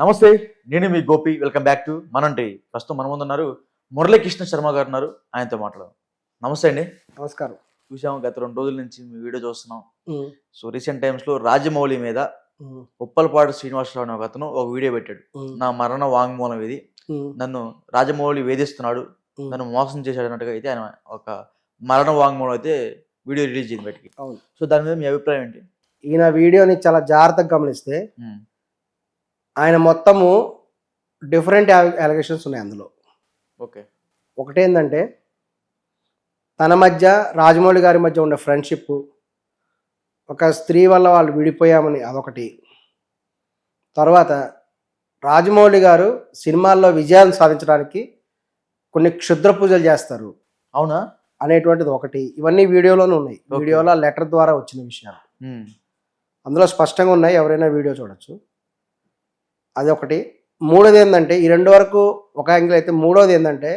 నమస్తే నేను మీ గోపి. వెల్కమ్ బ్యాక్ టు మనంటి. ప్రస్తుతం మన ముందు ఉన్నారు మురళీకృష్ణ శర్మ గారు ఉన్నారు. ఆయనతో మాట్లాడదాం. నమస్తే అండి. నమస్కారం. చూసాము గత రెండు రోజుల నుంచి మీ వీడియో చూస్తున్నాం. సో రీసెంట్ టైమ్స్లో రాజమౌళి మీద ఉప్పలపాడు శ్రీనివాసరావు అనే ఒక అతను ఒక వీడియో పెట్టాడు. నా మరణ వాంగ్మూలం ఇది. నన్ను రాజమౌళి వేధిస్తున్నాడు. నన్ను మోసం చేశాడు అన్నట్టుగా అయితే ఆయన ఒక మరణ వాంగ్మూలం అయితే వీడియో రిలీజ్ చేసింది బయటికి. సో దాని మీద మీ అభిప్రాయం ఏంటి? ఈయన వీడియోని చాలా జాగ్రత్తగా గమనిస్తే ఆయన మొత్తము డిఫరెంట్ అలిగేషన్స్ ఉన్నాయి అందులో. ఓకే. ఒకటేంటంటే తన మధ్య రాజమౌళి గారి మధ్య ఉండే ఫ్రెండ్షిప్ ఒక స్త్రీ వల్ల వాళ్ళు విడిపోయామని అదొకటి. తర్వాత రాజమౌళి గారు సినిమాల్లో విజయాన్ని సాధించడానికి కొన్ని క్షుద్ర పూజలు చేస్తారు. అవునా? అనేటువంటిది ఒకటి. ఇవన్నీ వీడియోలోనే ఉన్నాయి. వీడియోలో లెటర్ ద్వారా వచ్చిన విషయాలు. అందులో స్పష్టంగా ఉన్నాయి. ఎవరైనా వీడియో చూడొచ్చు. అది ఒకటి మూడోది ఏంటంటే ఈ రెండు వరకు ఒక యాంగిల్ అయితే మూడోది ఏంటంటే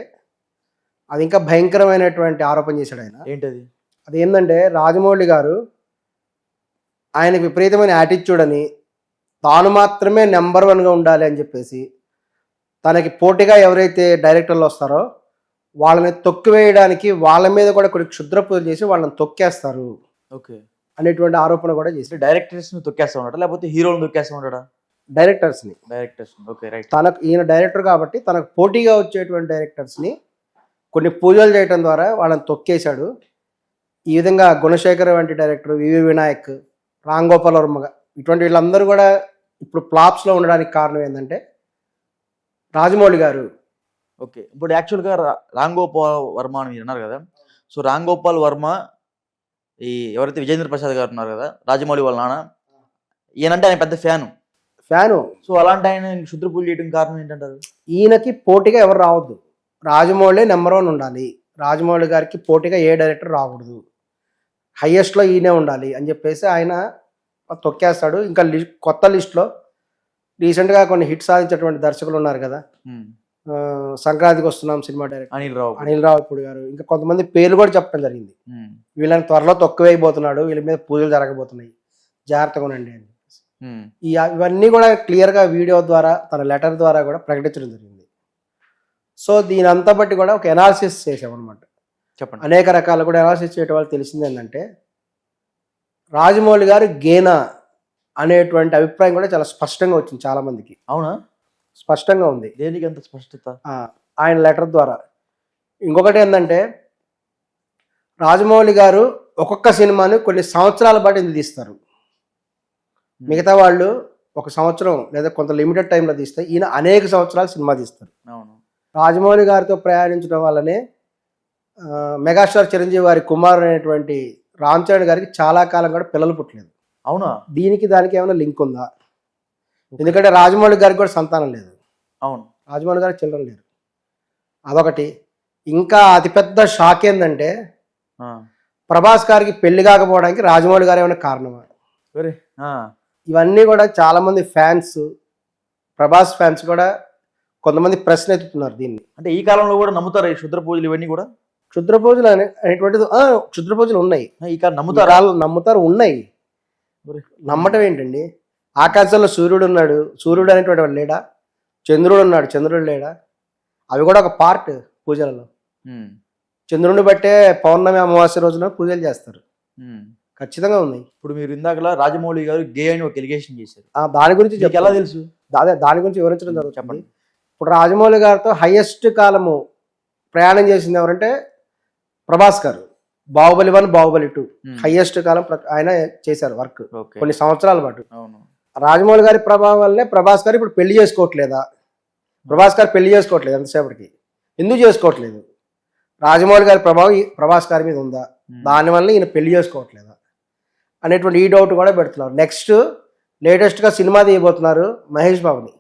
అది ఇంకా భయంకరమైనటువంటి ఆరోపణ చేశాడు ఆయన. ఏంటది? అది ఏంటంటే రాజమౌళి గారు ఆయనకి విపరీతమైన యాటిట్యూడ్ అని తాను మాత్రమే నెంబర్ వన్గా ఉండాలి అని చెప్పేసి తనకి పోటీగా ఎవరైతే డైరెక్టర్లు వస్తారో వాళ్ళని తొక్కివేయడానికి వాళ్ళ మీద కూడా కొన్ని క్షుద్ర పూజలు చేసి వాళ్ళని తొక్కేస్తారు. ఓకే. అనేటువంటి ఆరోపణ కూడా అంటే డైరెక్టర్స్ తొక్కేస్తా ఉంటాడా లేకపోతే హీరోని తొక్కేస్తా ఉంటాడా డైరెక్టర్స్ని. Directors okay right. తనకు ఈయన డైరెక్టర్ కాబట్టి తనకు పోటీగా వచ్చేటువంటి డైరెక్టర్స్ని కొన్ని పూజలు చేయడం ద్వారా వాళ్ళని తొక్కేశాడు. ఈ విధంగా గుణశేఖర్ వంటి డైరెక్టర్ వివి వినాయక్ రామ్ గోపాల్ వర్మ ఇటువంటి వీళ్ళందరూ కూడా ఇప్పుడు ఫ్లాప్స్లో ఉండడానికి కారణం ఏంటంటే రాజమౌళి గారు. ఓకే ఇప్పుడు యాక్చువల్గా రా- రామ్ గోపాల్ వర్మ అని మీరు అన్నారు కదా. సో రామ్ గోపాల్ వర్మ ఈ ఎవరైతే విజేంద్ర ప్రసాద్ గారు ఉన్నారు కదా రాజమౌళి వాళ్ళ నాన్న ఈయనంటే ఆయన పెద్ద ఫ్యాన్. ఫ్యాను. సో అలాంటి ఆయన శుద్ర పూజ చేయడం కారణం ఏంటంటారు? ఈయనకి పోటీగా ఎవరు రావద్దు. రాజమౌళి నెంబర్ వన్ ఉండాలి. రాజమౌళి గారికి పోటీగా ఏ డైరెక్టర్ రాకూడదు. హయ్యెస్ట్లో ఈయనే ఉండాలి అని చెప్పేసి ఆయన తొక్కేస్తాడు. ఇంకా లి కొత్త లిస్ట్లో రీసెంట్గా కొన్ని హిట్ సాధించేటువంటి దర్శకులు ఉన్నారు కదా. సంక్రాంతికి వస్తున్నాం సినిమా డైరెక్టర్. అనిల్ రావు అనిల్ రావుపూడి గారు. ఇంకా కొంతమంది పేర్లు కూడా చెప్పడం జరిగింది. వీళ్ళని త్వరలో తొక్కువేయబోతున్నాడు. వీళ్ళ మీద పూజలు జరగబోతున్నాయి. జాగ్రత్తగా ఉండండి అని. ఇవన్నీ కూడా క్లియర్గా వీడియో ద్వారా తన లెటర్ ద్వారా కూడా ప్రకటించడం జరిగింది. సో దీని అంతా బట్టి కూడా ఒక ఎనాలిసిస్ చేసామన్నమాట చెప్పండి. అనేక రకాలు కూడా ఎనాలిసిస్ చేయడం వల్ల తెలిసింది ఏంటంటే రాజమౌళి గారు గేనా అనేటువంటి అభిప్రాయం కూడా చాలా స్పష్టంగా వచ్చింది చాలా మందికి అవునా? స్పష్టంగా ఉంది. దేనికి అంత స్పష్టత? ఆయన లెటర్ ద్వారా. ఇంకొకటి ఏంటంటే రాజమౌళి గారు ఒక్కొక్క సినిమాని కొన్ని సంవత్సరాల పాటు ఎందుకు తీస్తారు? మిగతా వాళ్ళు ఒక సంవత్సరం లేదా కొంత లిమిటెడ్ టైంలో తీస్తే ఈయన అనేక సంవత్సరాలు సినిమా తీస్తారు. అవును. రాజమౌళి గారితో ప్రయాణించడం వల్లనే మెగాస్టార్ చిరంజీవి వారి కుమారుడు అయినటువంటి రామ్ చరణ్ గారికి చాలా కాలం కూడా పిల్లలు పుట్టలేదు. అవునా? దీనికి దానికి ఏమైనా లింక్ ఉందా? ఎందుకంటే రాజమౌళి గారికి కూడా సంతానం లేదు. అవును. రాజమౌళి గారికి చిల్డ్రన్ లేరు. అదొకటి. ఇంకా అతిపెద్ద షాక్ ఏంటంటే ప్రభాస్ గారికి పెళ్ళి కాకపోవడానికి రాజమౌళి గారు ఏమైనా కారణమా? ఇవన్నీ కూడా చాలా మంది ఫ్యాన్స్ ప్రభాస్ ఫ్యాన్స్ కూడా కొంతమంది ప్రశ్న ఎత్తుతున్నారు దీన్ని. అంటే ఈ కాలంలో కూడా నమ్ముతారా ఈ శుద్ర పూజలు ఇవన్నీ కూడా? క్షుద్ర పూజలు అనే అనేటువంటిది ఆ, క్షుద్ర పూజలు ఉన్నాయి. ఈ కాలం నమ్ముతారా? వాళ్ళు నమ్ముతారు ఉన్నాయి. నమ్మటం ఏంటండి? ఆకాశంలో సూర్యుడు ఉన్నాడు సూర్యుడు అనేటువంటి వాడు లేడా? చంద్రుడు ఉన్నాడు చంద్రుడు లేడా? అవి కూడా ఒక పార్ట్ పూజలలో. చంద్రుడిని బట్టే పౌర్ణమి అమావాస్య రోజున పూజలు చేస్తారు. ఖచ్చితంగా ఉన్నాయి ఇప్పుడు మీరు ఇందాకలా రాజమౌళి గారు గే అని ఒక ఎలిగేషన్ చేశారు. ఆ దాని గురించి మీకు ఎలా. తెలుసు? అదే దాని గురించి వివరించడం జరుగుతుంది. చెప్పండి. ఇప్పుడు రాజమౌళి గారితో హైయెస్ట్ కాలము ప్రయాణం చేసింది ఎవరంటే ప్రభాస్ గారు. Baahubali one Baahubali two. Highest కాలం ప్ర- ఆయన చేశారు వర్క్ ఓకే. కొన్ని సంవత్సరాల పాటు. అవును. రాజమౌళి గారి ప్రభావం వల్లనే ప్రభాస్ గారు ఇప్పుడు పెళ్ళి చేసుకోవట్లేదా? ప్రభాస్ గారు పెళ్ళి చేసుకోవట్లేదు ఎంతసేపటికి? ఎందుకు చేసుకోవట్లేదు? రాజమౌళి గారి ప్రభావం ఈ ప్రభాస్ గారి మీద ఉందా? దానివల్ల ఈయన పెళ్ళి చేసుకోవట్లేదా? అనేటువంటి ఈ డౌట్ కూడా పెడుతున్నారు. నెక్స్ట్ లేటెస్ట్గా సినిమా తీయబోతున్నారు మహేష్ బాబుని.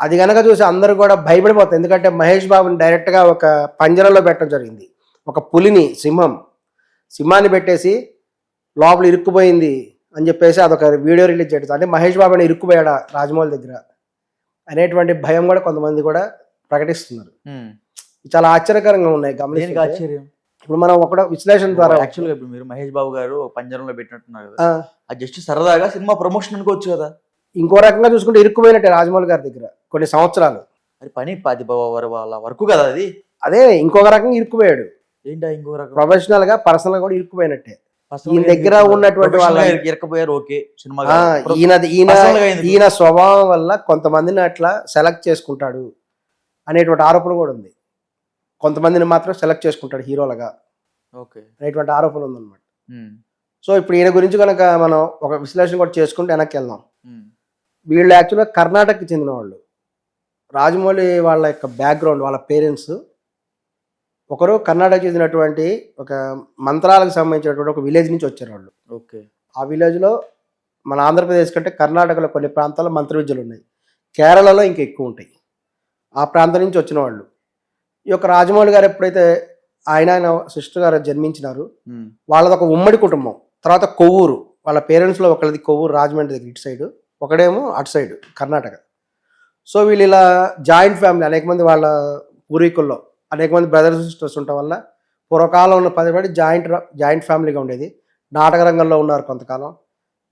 అది కనుక చూసి అందరూ కూడా భయపడిపోతారు. ఎందుకంటే మహేష్ బాబుని డైరెక్ట్గా ఒక పంజరంలో పెట్టడం జరిగింది. ఒక పులిని సింహం. సింహాన్ని పెట్టేసి లోపల ఇరుక్కుపోయింది అని చెప్పేసి అదొక వీడియో రిలీజ్ చేయడం అంటే మహేష్ బాబు అని ఇరుక్కుపోయాడా రాజమౌళి దగ్గర అనేటువంటి భయం కూడా కొంతమంది కూడా ప్రకటిస్తున్నారు. చాలా ఆశ్చర్యకరంగా ఉన్నాయి. గమనించి ఆశ్చర్యం? ఇప్పుడు మనం ఒక విశ్లేషణ ద్వారా యాక్చువల్గా ఇప్పుడు మీరు మహేష్ బాబు గారు పంజరంలో పెట్టినట్టున్నారు కదా. ఆ, అది జస్ట్ సరదాగా సినిమా ప్రమోషన్ అనుకోవచ్చు కదా. ఇంకో రకంగా చూసుకుంటే ఇరుక్కుపోయినట్టే రాజమౌళి గారి దగ్గర కొన్ని సంవత్సరాలు. అది పని పది వాళ్ళ వర్క్ కదా అది. అదే ఇంకొక రకంగా ఇరుక్కుపోయాడు. ఏంటా ఇంకో రకం? ప్రొఫెషనల్గా పర్సనల్గా కూడా ఇరుక్కుపోయినట్టే. ఈయన దగ్గర ఉన్నటువంటి వాళ్ళ- ఇరకపోయారు ఓకే సినిమా ఈయన ఈయన? ఈయన స్వభావం వల్ల కొంతమందిని అట్లా సెలెక్ట్ చేసుకుంటాడు అనేటువంటి ఆరోపణ కూడా ఉంది. కొంతమందిని మాత్రం సెలెక్ట్ చేసుకుంటాడు హీరోలుగా ఓకే. అనేటువంటి ఆరోపణ ఉందన్నమాట. సో ఇప్పుడు ఈయన గురించి కనుక మనం ఒక విశ్లేషణ కూడా చేసుకుంటే వెనక్కి వెళ్దాం. వీళ్ళు యాక్చువల్గా కర్ణాటకకి చెందిన వాళ్ళు. రాజమౌళి వాళ్ళ యొక్క బ్యాక్గ్రౌండ్ వాళ్ళ పేరెంట్స్ ఒకరు కర్ణాటక చెందినటువంటి ఒక మంత్రాలకు సంబంధించినటువంటి ఒక విలేజ్ నుంచి వచ్చారు వాళ్ళు. ఓకే. ఆ విలేజ్లో మన ఆంధ్రప్రదేశ్ కంటే కర్ణాటకలో కొన్ని ప్రాంతాల్లో మంత్ర విద్యలు ఉన్నాయి. కేరళలో ఇంకా ఎక్కువ ఉంటాయి. ఆ ప్రాంతం నుంచి వచ్చిన వాళ్ళు. ఈ యొక్క రాజమౌళి గారు ఎప్పుడైతే ఆయన ఆయన సిస్టర్ గారు జన్మించినారు వాళ్ళది ఒక ఉమ్మడి కుటుంబం. తర్వాత కొవ్వూరు వాళ్ళ పేరెంట్స్లో ఒకరిది కొవ్వూరు రాజమండ్రి దగ్గర ఇటు సైడ్ ఒకడేమో అటు సైడ్ కర్ణాటక. సో వీళ్ళు ఇలా జాయింట్ ఫ్యామిలీ అనేక మంది వాళ్ళ పూర్వీకుల్లో అనేక మంది బ్రదర్స్ సిస్టర్స్ ఉండటం వల్ల పూర్వకాలం ఉన్న పదిపడి జాయింట్ జాయింట్ ఫ్యామిలీగా ఉండేది. నాటక రంగంలో ఉన్నారు కొంతకాలం.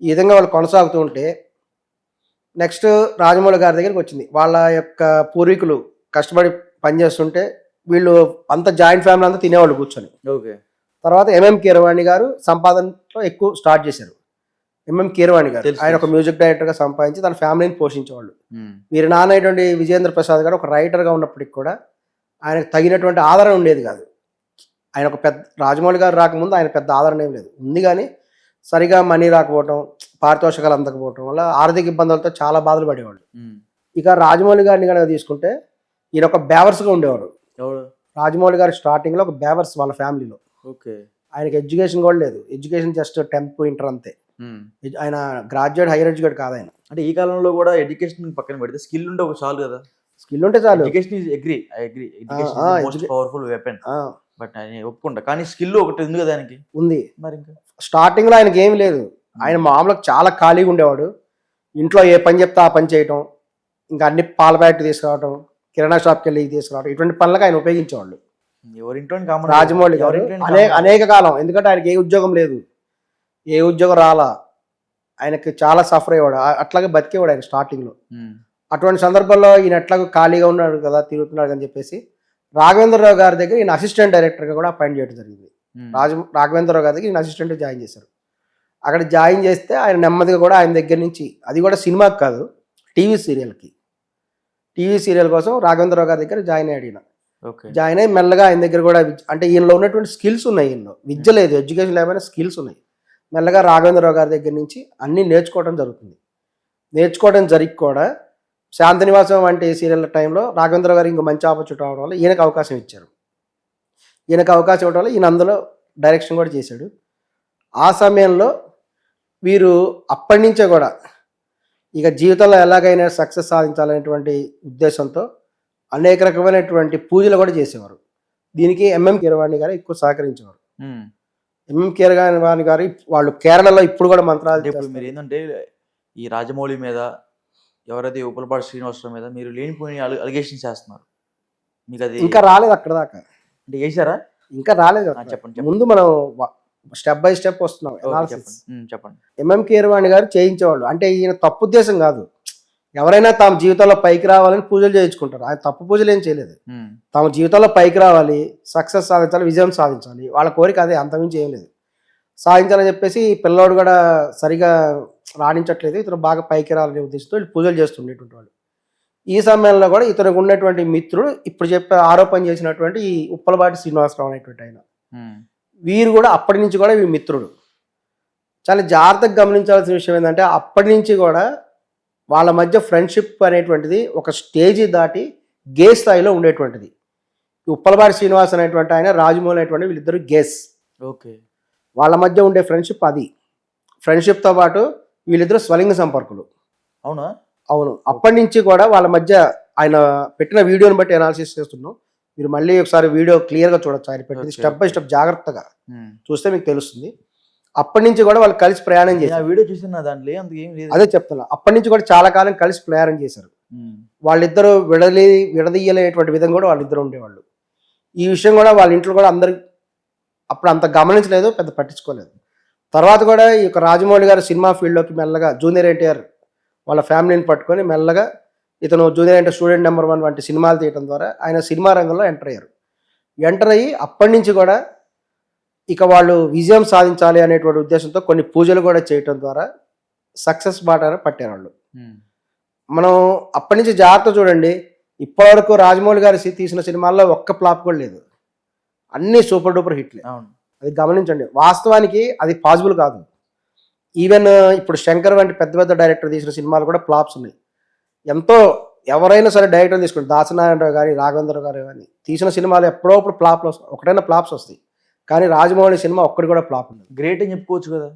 ఈ విధంగా వాళ్ళు కొనసాగుతూ ఉంటే నెక్స్ట్ రాజమౌళి గారి దగ్గరికి వచ్చింది. వాళ్ళ యొక్క పూర్వీకులు కష్టపడి పనిచేస్తుంటే వీళ్ళు అంత జాయింట్ ఫ్యామిలీ అంతా తినేవాళ్ళు కూర్చొని. ఓకే. తర్వాత ఎంఎం కీరవాణి గారు సంపాదనలో ఎక్కువ స్టార్ట్ చేశారు. ఎంఎం కీరవాణి గారు. ఆయన ఒక మ్యూజిక్ డైరెక్టర్గా సంపాదించి తన ఫ్యామిలీని పోషించేవాళ్ళు. వీరి నాన్న అయినటువంటి విజేంద్ర ప్రసాద్ గారు ఒక రైటర్గా ఉన్నప్పటికి కూడా ఆయనకు తగినటువంటి ఆదరణ ఉండేది కాదు. ఆయన ఒక పెద్ద రాజమౌళి గారు రాకముందు ఆయన పెద్ద ఆదరణ ఏం లేదు. ఉంది కానీ సరిగా మనీ రాకపోవటం పారితోషికాలు అందకపోవటం వల్ల ఆర్థిక ఇబ్బందులతో చాలా బాధలు పడేవాళ్ళు. ఇక రాజమౌళి గారిని కనుక తీసుకుంటే ఈయన ఒక బేవర్స్గా ఉండేవారు. ఎవడు రాజమౌళి గారు స్టార్టింగ్లో ఒక బేవర్స్ వాళ్ళ ఫ్యామిలీలో. ఓకే. ఆయనకి ఎడ్యుకేషన్ కూడా లేదు. ఎడ్యుకేషన్ జస్ట్ టెన్త్ ఇంటర్ అంతే. ఆయన గ్రాడ్యుయేట్ హైయర్ ఎడ్యుకేట్ కాదు ఆయన. అంటే ఈ కాలంలో కూడా ఎడ్యుకేషన్ పక్కన పెడితే స్కిల్ ఉంటే ఒక చాలు కదా. స్కిల్ ఉంటే చాలు. Education is agree I agree education powerful weapon but నేను ఒప్పుకుంటా. కానీ స్కిల్ ఒకటి ఉంది కదా దానికి ఉంది. మరి ఇంకా? స్టార్టింగ్లో ఆయనకి ఏమి లేదు. ఆయన మామూలుగా చాలా ఖాళీగా ఉండేవాడు. ఇంట్లో ఏ పని చెప్తే ఆ పని చేయటం ఇంకా అన్ని పాల ప్యాకెట్ తీసుకురావటం కిరాణా షాప్కి వెళ్ళి తీసుకురావడం. ఇటువంటి పనులకు ఆయన ఉపయోగించేవాళ్ళు. ఎవరింట్లో రాజమౌళి గారు. అనేక అనేక కాలం. ఎందుకంటే ఆయనకి ఏ ఉద్యోగం లేదు. ఏ ఉద్యోగం రాలా. ఆయనకి చాలా సఫర్ అయ్యేవాడు. అట్లాగే బతికేవాడు ఆయన స్టార్టింగ్లో అటువంటి సందర్భంలో ఈయన ఎట్లాగో ఖాళీగా ఉన్నాడు కదా తిరుగుతున్నాడు అని చెప్పేసి రాఘవేంద్రరావు గారి దగ్గర ఈయన అసిస్టెంట్ డైరెక్టర్గా కూడా అపాయింట్ చేయడం జరిగింది. రాజ రాఘవేంద్రరావు గారి దగ్గర ఈయన అసిస్టెంట్ జాయిన్ చేశారు. అక్కడ జాయిన్ చేస్తే ఆయన నెమ్మదిగా కూడా ఆయన దగ్గర నుంచి అది కూడా సినిమాకి కాదు టీవీ సీరియల్కి టీవీ సీరియల్ కోసం రాఘవేంద్రరావు గారి దగ్గర జాయిన్ అయ్యాడు జాయిన్ అయ్యి మెల్లగా ఆయన దగ్గర కూడా అంటే ఈయనలో ఉన్నటువంటి స్కిల్స్ ఉన్నాయి ఈయనలో. విద్య లేదు ఎడ్యుకేషన్ లేకపోయినా స్కిల్స్ ఉన్నాయి. మెల్లగా రాఘవేంద్రరావు గారి దగ్గర నుంచి అన్నీ నేర్చుకోవడం జరుగుతుంది. నేర్చుకోవడం జరిగి కూడా శాంతినివాసం వంటి సీరియల్ టైంలో రాఘవేంద్ర గారు ఇంకో మంచి ఆపర్చునిటీ అవడం వల్ల ఈయనకు అవకాశం ఇచ్చారు. ఈయనకు అవకాశం ఇవ్వడం వల్ల ఈయన అందులో డైరెక్షన్ కూడా చేశాడు. ఆ సమయంలో వీరు అప్పటి నుంచే కూడా ఇక జీవితంలో ఎలాగైనా సక్సెస్ సాధించాలనేటువంటి ఉద్దేశంతో అనేక రకమైనటువంటి పూజలు కూడా చేసేవారు. దీనికి ఎంఎం కీరవాణి గారు ఎక్కువ సహకరించేవారు. ఎంఎం కీరవాణి గారు వాళ్ళు కేరళలో ఇప్పుడు కూడా మంత్రాలు. మీరు ఏంటంటే ఈ రాజమౌళి మీద ఎవరైతే ఉపలపాడు శ్రీనివాసరావు మీద మీరు లేనిపోయిన అలిగేషన్ చేస్తున్నారు. మీకు అది ఇంకా రాలేదు అక్కడ దాకా. అంటే చేశారా? ఇంకా రాలేదు చెప్పండి. ముందు మనం స్టెప్ బై స్టెప్ వస్తున్నాం. చెప్పండి. ఎంఎం కీరవాణి గారు చేయించేవాళ్ళు. అంటే ఈయన తప్పు ఉద్దేశం కాదు. ఎవరైనా తమ జీవితంలో పైకి రావాలని పూజలు చేయించుకుంటారు. ఆయన తప్పు పూజలు ఏం చేయలేదు. తమ జీవితంలో పైకి రావాలి సక్సెస్ సాధించాలి విజయం సాధించాలి. వాళ్ళ కోరిక అదే అంతమించి ఏం లేదు. సాధించాలని చెప్పేసి పిల్లోడు కూడా సరిగా రాణించట్లేదు. ఇతను బాగా పైకి రావాలనే ఉద్దేశంతో వీళ్ళు పూజలు చేస్తుండేటువంటి వాళ్ళు. ఈ సమయంలో కూడా ఇతనికి ఉన్నటువంటి మిత్రుడు ఇప్పుడు చెప్పే ఆరోపణ చేసినటువంటి ఈ ఉప్పలబాటి శ్రీనివాసరావు అనేటువంటి ఆయన. వీరు కూడా అప్పటి నుంచి కూడా వీరి మిత్రుడు. చాలా జాగ్రత్తగా గమనించాల్సిన విషయం ఏంటంటే అప్పటి నుంచి కూడా వాళ్ళ మధ్య ఫ్రెండ్షిప్ అనేటువంటిది ఒక స్టేజీ దాటి గే స్థాయిలో ఉండేటువంటిది. ఈ ఉప్పలబాటి శ్రీనివాస్ అనేటువంటి ఆయన రాజమౌళి అనేటువంటి వీళ్ళిద్దరు గేస్. ఓకే. వాళ్ళ మధ్య ఉండే ఫ్రెండ్షిప్ అది. ఫ్రెండ్షిప్తో పాటు వీళ్ళిద్దరు స్వలింగ సంపర్కులు. అవునా? అవును. అప్పటి నుంచి కూడా వాళ్ళ మధ్య ఆయన పెట్టిన వీడియోని బట్టి అనాలిసిస్ చేస్తున్నాం. మీరు మళ్ళీ ఒకసారి వీడియో క్లియర్గా చూడొచ్చు. ఆయన పెట్టింది స్టెప్ బై. స్టెప్ జాగ్రత్తగా. చూస్తే మీకు తెలుస్తుంది. అప్పటి నుంచి కూడా వాళ్ళు కలిసి ప్రయాణం చేశారు. వీడియో చూసిన దాంట్లో అదే చెప్తున్నా. అప్పటి నుంచి కూడా చాలా కాలం కలిసి ప్రయాణం చేశారు. వాళ్ళిద్దరూ విడలి విడదీయలేటువంటి విధంగా కూడా వాళ్ళిద్దరు ఉండేవాళ్ళు. ఈ విషయం కూడా వాళ్ళ ఇంట్లో కూడా అందరు అప్పుడు అంత గమనించలేదు పెద్ద పట్టించుకోలేదు. తర్వాత కూడా ఈ యొక్క రాజమౌళి గారు సినిమా ఫీల్డ్లోకి మెల్లగా జూనియర్ ఎన్టీఆర్ వాళ్ళ ఫ్యామిలీని పట్టుకొని మెల్లగా ఇతను జూనియర్ అంటే స్టూడెంట్ నెంబర్ వన్ వంటి సినిమాలు తీయడం ద్వారా ఆయన సినిమా రంగంలో ఎంటర్ అయ్యారు. ఎంటర్ అయ్యి అప్పటి నుంచి కూడా ఇక వాళ్ళు విజయం సాధించాలి అనేటువంటి ఉద్దేశంతో కొన్ని పూజలు కూడా చేయటం ద్వారా సక్సెస్ బాట పట్టారు వాళ్ళు. మనం అప్పటి నుంచి జాగ్రత్త చూడండి. ఇప్పటివరకు రాజమౌళి గారి తీసిన సినిమాల్లో ఒక్క ఫ్లాప్ కూడా లేదు. అన్ని సూపర్ డూపర్ హిట్లే. అవును. అది గమనించండి. వాస్తవానికి అది పాసిబుల్ కాదు. ఈవెన్ ఇప్పుడు శంకర్ వంటి పెద్ద పెద్ద డైరెక్టర్ తీసిన సినిమాలు కూడా ఫ్లాప్స్ ఉన్నాయి. ఎంతో ఎవరైనా సరే డైరెక్టర్ తీసుకోండి దాసనారాయణరావు కానీ రాఘవేంద్ర గారు కానీ తీసిన సినిమాలు ఎప్పుడో ఇప్పుడు ఫ్లాప్లు వస్తాయి. ఒకటైనా ఫ్లాప్స్ వస్తాయి. కానీ రాజమౌళి సినిమా ఒక్కటి కూడా ఫ్లాప్ ఉంది గ్రేట్ అని చెప్పుకోవచ్చు కదా.